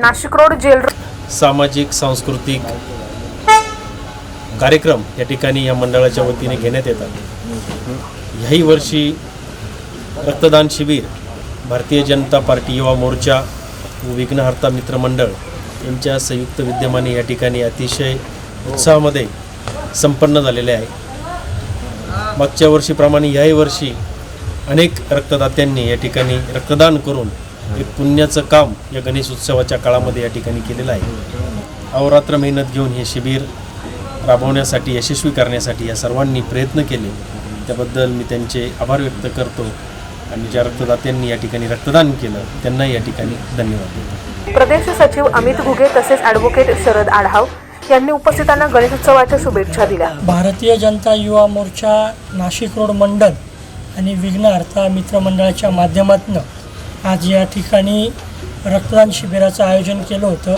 Nashik road gel सामाजिक सांस्कृतिक कार्यक्रम या ठिकाणी या मंडळाच्या वतीने घेण्यात येतात. ह्याही वर्षी रक्तदान शिबिर भारतीय जनता पार्टी युवा मोर्चा व विघ्नहर्ता मित्र मंडळ यांच्या संयुक्त विद्यमाने या ठिकाणी अतिशय उत्साहामध्ये संपन्न झालेले आहे. मागच्या वर्षीप्रमाणे याही वर्षी अनेक रक्तदात्यांनी या ठिकाणी रक्तदान करून एक पुण्याचं काम या गणेश उत्सवाच्या काळामध्ये या ठिकाणी केलेलं आहे. अहोरात्र मेहनत घेऊन हे शिबिर राबवण्यासाठी यशस्वी करण्यासाठी या सर्वांनी प्रयत्न केले. त्याबद्दल मी त्यांचे आभार व्यक्त करतो आणि ज्या रक्तदात्यांनी या ठिकाणी रक्तदान केलं त्यांना या ठिकाणी धन्यवाद देतो. प्रदेश सचिव अमित घुगे तसेच ॲडव्होकेट शरद आढाव यांनी उपस्थितांना गणेशोत्सवाच्या शुभेच्छा दिल्या. भारतीय जनता युवा मोर्चा नाशिक रोड मंडळ आणि विघ्नहर्ता मित्रमंडळाच्या माध्यमातून आज या ठिकाणी रक्तदान शिबिराचं आयोजन केलं होतं.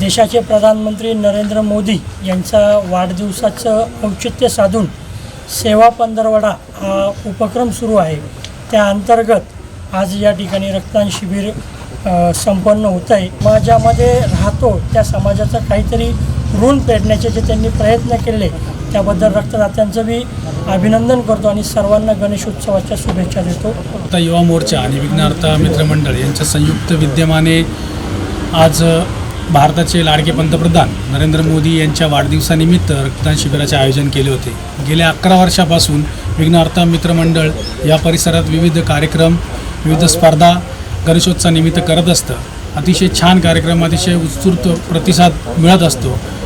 देशाचे प्रधानमंत्री नरेंद्र मोदी यांचा वाढदिवसाचं औचित्य साधून सेवा पंधरवडा हा उपक्रम सुरू आहे. त्या अंतर्गत आज या ठिकाणी रक्तदान शिबिर संपन्न होत आहे समाजामध्ये राहतो त्या समाजाचं काहीतरी ऋण पेडण्याचे जे त्यांनी प्रयत्न केले त्याबद्दल रक्तदात्यांचं मी अभिनंदन करतो आणि सर्वांना गणेशोत्सवाच्या शुभेच्छा देतो. आता युवा मोर्चा आणि विघ्नार्थ मित्रमंडळ यांच्या संयुक्त विद्यमाने आज भारताचे लाडके पंतप्रधान नरेंद्र मोदी यांच्या वाढदिवसानिमित्त रक्तदान शिबिराचे आयोजन केले होते. गेल्या अकरा वर्षापासून विघ्नार्थ मित्रमंडळ या परिसरात विविध कार्यक्रम विविध स्पर्धा गणेशोत्सवानिमित्त करत असतं. अतिशय छान कार्यक्रम अतिशय उत्स्फूर्त प्रतिसाद मिळत असतो.